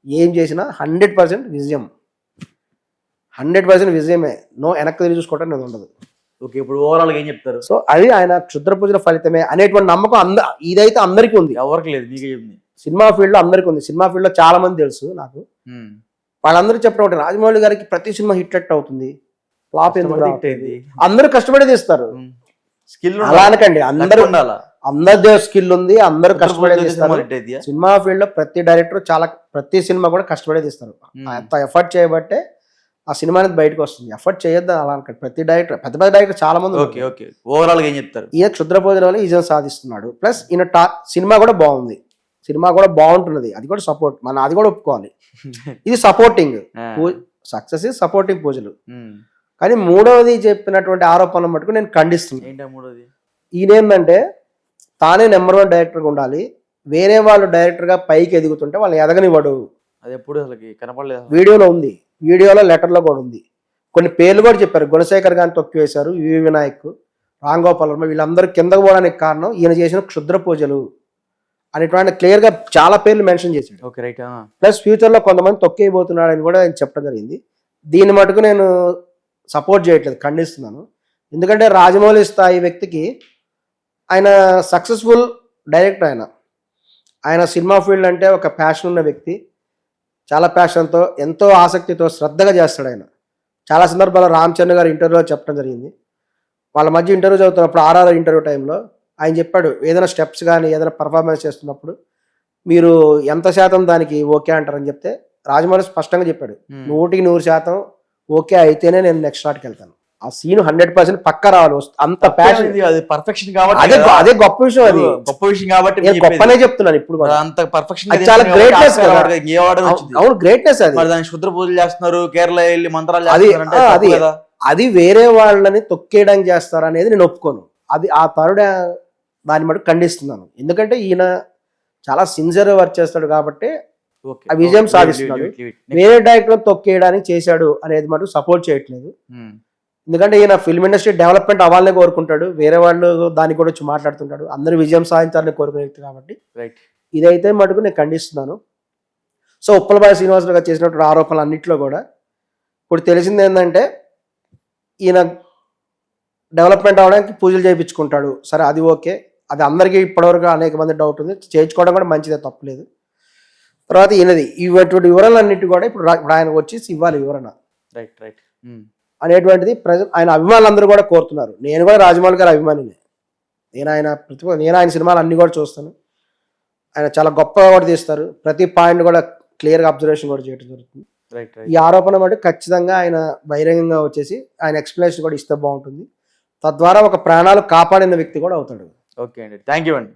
ఏం చేసినా హండ్రెడ్ పర్సెంట్ విజయం. హండ్రెడ్ పర్సెంట్ విజయమే. నో వెనక్కి తిరిగి చూసుకోవటం అనేది ఉండదు. ఓకే ఇప్పుడు ఓవరాల్ ఏం చెప్తారు? సో అది ఆయన క్షుద్ర పూజల ఫలితమే అనేటువంటి నమ్మకం అంద ఇదైతే అందరికీ ఉంది. ఎవరికి లేదు నీకే చెప్పింది. సినిమా ఫీల్డ్లో అందరికీ ఉంది. సినిమా ఫీల్డ్లో చాలా మంది తెలుసు నాకు. వాళ్ళందరూ చెప్పడం ఒకటి రాజమౌళి గారికి ప్రతి సినిమా హిట్ ఎట్ అవుతుంది. ఫ్లాప్ ఎందుకు. అందరూ కష్టపడి తీస్తారు. స్కిల్ అలా అనకండి అందరూ ఉండాలా? అందరి స్కిల్ ఉంది అందరూ కష్టపడే సినిమా తీస్తారు? సినిమా ఫీల్డ్లో ప్రతి డైరెక్టర్ చాలా ప్రతి సినిమా కూడా కష్టపడే తీస్తారు. అంత ఎఫర్ట్ చేయబట్టే ఆ సినిమా అనేది బయటకు వస్తుంది. ఎఫర్ట్ చేయొద్దు అలా అనకండి. ప్రతి డైరెక్టర్ పెద్ద పెద్ద డైరెక్టర్ చాలా మంది ఓకే. ఓకే. ఓవరాల్గా ఏం చెప్తారు? ఈయన క్షుద్ర పూజల వల్ల విజయం సాధిస్తున్నాడు. ప్లస్ ఈయన టా సినిమా కూడా బాగుంది. సినిమా కూడా బాగుంటున్నది. అది కూడా సపోర్ట్. మన అది కూడా ఒప్పుకోవాలి. ఇది సపోర్టింగ్. సక్సెస్ ఇస్ సపోర్టింగ్ పూజలు. కానీ మూడవది చెప్పినటువంటి ఆరోపణలు మటుకు నేను ఖండిస్తున్నాను. ఈయన ఏంటంటే తానే నెంబర్ వన్ డైరెక్టర్గా ఉండాలి. వేరే వాళ్ళు డైరెక్టర్గా పైకి ఎదుగుతుంటే వాళ్ళు ఎదగనివ్వడు. అది ఎప్పుడు అసలుకి కనపడలేదు అసలు. వీడియోలో ఉంది. వీడియోలో లెటర్లో కూడా ఉంది. కొన్ని పేర్లు కూడా చెప్పారు. గుణశేఖర్ గారిని తొక్కివేశారు యువి వినాయక్ రాంగోపాల్ వర్మ. వీళ్ళందరూ కిందకు పోవడానికి కారణం ఈయన చేసిన క్షుద్ర పూజలు అనేటువంటి క్లియర్గా చాలా పేర్లు మెన్షన్ చేశాడు. ఓకే రైట్ ప్లస్ ఫ్యూచర్లో కొంతమంది తొక్కేయబోతున్నాడని కూడా ఆయన చెప్పడం జరిగింది. దీన్ని మటుకు నేను సపోర్ట్ చేయట్లేదు ఖండిస్తున్నాను. ఎందుకంటే రాజమౌళి స్థాయి వ్యక్తికి ఆయన సక్సెస్ఫుల్ డైరెక్టర్ ఆయన. ఆయన సినిమా ఫీల్డ్ అంటే ఒక ప్యాషన్ ఉన్న వ్యక్తి. చాలా ప్యాషన్తో ఎంతో ఆసక్తితో శ్రద్ధగా చేస్తాడు ఆయన. చాలా సందర్భాల్లో రామ్ చరణ్ గారు ఇంటర్వ్యూలో చెప్పడం జరిగింది. వాళ్ళ మధ్య ఇంటర్వ్యూ చదువుతున్నప్పుడు ఆర్ఆర్ ఇంటర్వ్యూ టైంలో ఆయన చెప్పాడు ఏదైనా స్టెప్స్ కానీ ఏదైనా పర్ఫార్మెన్స్ చేస్తున్నప్పుడు మీరు ఎంత శాతం దానికి ఓకే అంటారని చెప్తే రాజమౌళి స్పష్టంగా చెప్పాడు నూటికి నూరు శాతం ఓకే అయితేనే నేను నెక్స్ట్ షాట్కి వెళ్తాను. ఆ సీన్ హండ్రెడ్ పర్సెంట్ పక్క రావాలి. అంత ప్యాషన్ అది పర్ఫెక్షన్ కాబట్టి అదే. అదే గొప్ప విషయం అది. గొప్ప విషయం కాబట్టి నేను. గొప్పనే చెప్తున్నాను ఇప్పుడు అంత పర్ఫెక్షన్ చాలా వచ్చింది? అవును గ్రేట్నెస్ అది. మరి దానికి శుద్ర పూజలు చేస్తున్నారు కేరళ వెళ్ళి మంత్రాలు అది- అది- అది వేరే వాళ్ళని తొక్కేయడానికి చేస్తారు అనేది నేను ఒప్పుకోను. అది ఆ తరుడ దాన్ని మటు ఖండిస్తున్నాను. ఎందుకంటే ఈయన చాలా సిన్సియర్ వర్క్ చేస్తాడు కాబట్టి విజయం సాధిస్తున్నాడు. వేరే డైరెక్టర్ తొక్కేయడానికి చేశాడు అనేది మటు సపోర్ట్ చేయట్లేదు. ఎందుకంటే ఈయన ఫిల్మ్ ఇండస్ట్రీ డెవలప్మెంట్ అవ్వాలనే కోరుకుంటాడు. వేరే వాళ్ళు దానికి కూడా వచ్చి మాట్లాడుతుంటాడు. అందరూ విజయం సాధించాలని కోరుకునే వ్యక్తి కాబట్టి. రైట్ ఇదైతే మటుకు నేను ఖండిస్తున్నాను. సో ఉప్పలబాయి శ్రీనివాసరావు గారు చేసినటువంటి ఆరోపణలు అన్నింటిలో కూడా ఇప్పుడు తెలిసింది ఏంటంటే ఈయన డెవలప్మెంట్ అవడానికి పూజలు చేయించుకుంటాడు. సరే అది ఓకే. అది అందరికీ ఇప్పటివరకు అనేక మంది డౌట్ ఉంది. చేయించుకోవడం కూడా మంచిదే తప్పలేదు. తర్వాత ఈయనది ఇటువంటి వివరాలన్నిటి కూడా ఇప్పుడు రా- ఇప్పుడు ఆయన వచ్చి ఇవ్వాలి వివరణ. రైట్ రైట్ ఉమ్, అనేటువంటిది ప్రజలు ఆయన అభిమానులందరూ కూడా కోరుతున్నారు. నేను కూడా రాజమౌళి గారి అభిమానిని. నేను ఆయన ప్రతి నేను ఆయన సినిమాలు అన్ని కూడా చూస్తాను. ఆయన చాలా గొప్పగా కూడా తీస్తారు. ప్రతి పాయింట్ కూడా క్లియర్గా అబ్జర్వేషన్ కూడా చేయడం జరుగుతుంది. ఈ ఆరోపణ బట్టి ఖచ్చితంగా ఆయన బహిరంగంగా వచ్చేసి ఆయన ఎక్స్ప్లెనేషన్ కూడా ఇస్తే బాగుంటుంది. తద్వారా ఒక ప్రాణాలు కాపాడిన వ్యక్తి కూడా అవుతాడు. ఓకే అండి. థ్యాంక్ యూ అండి.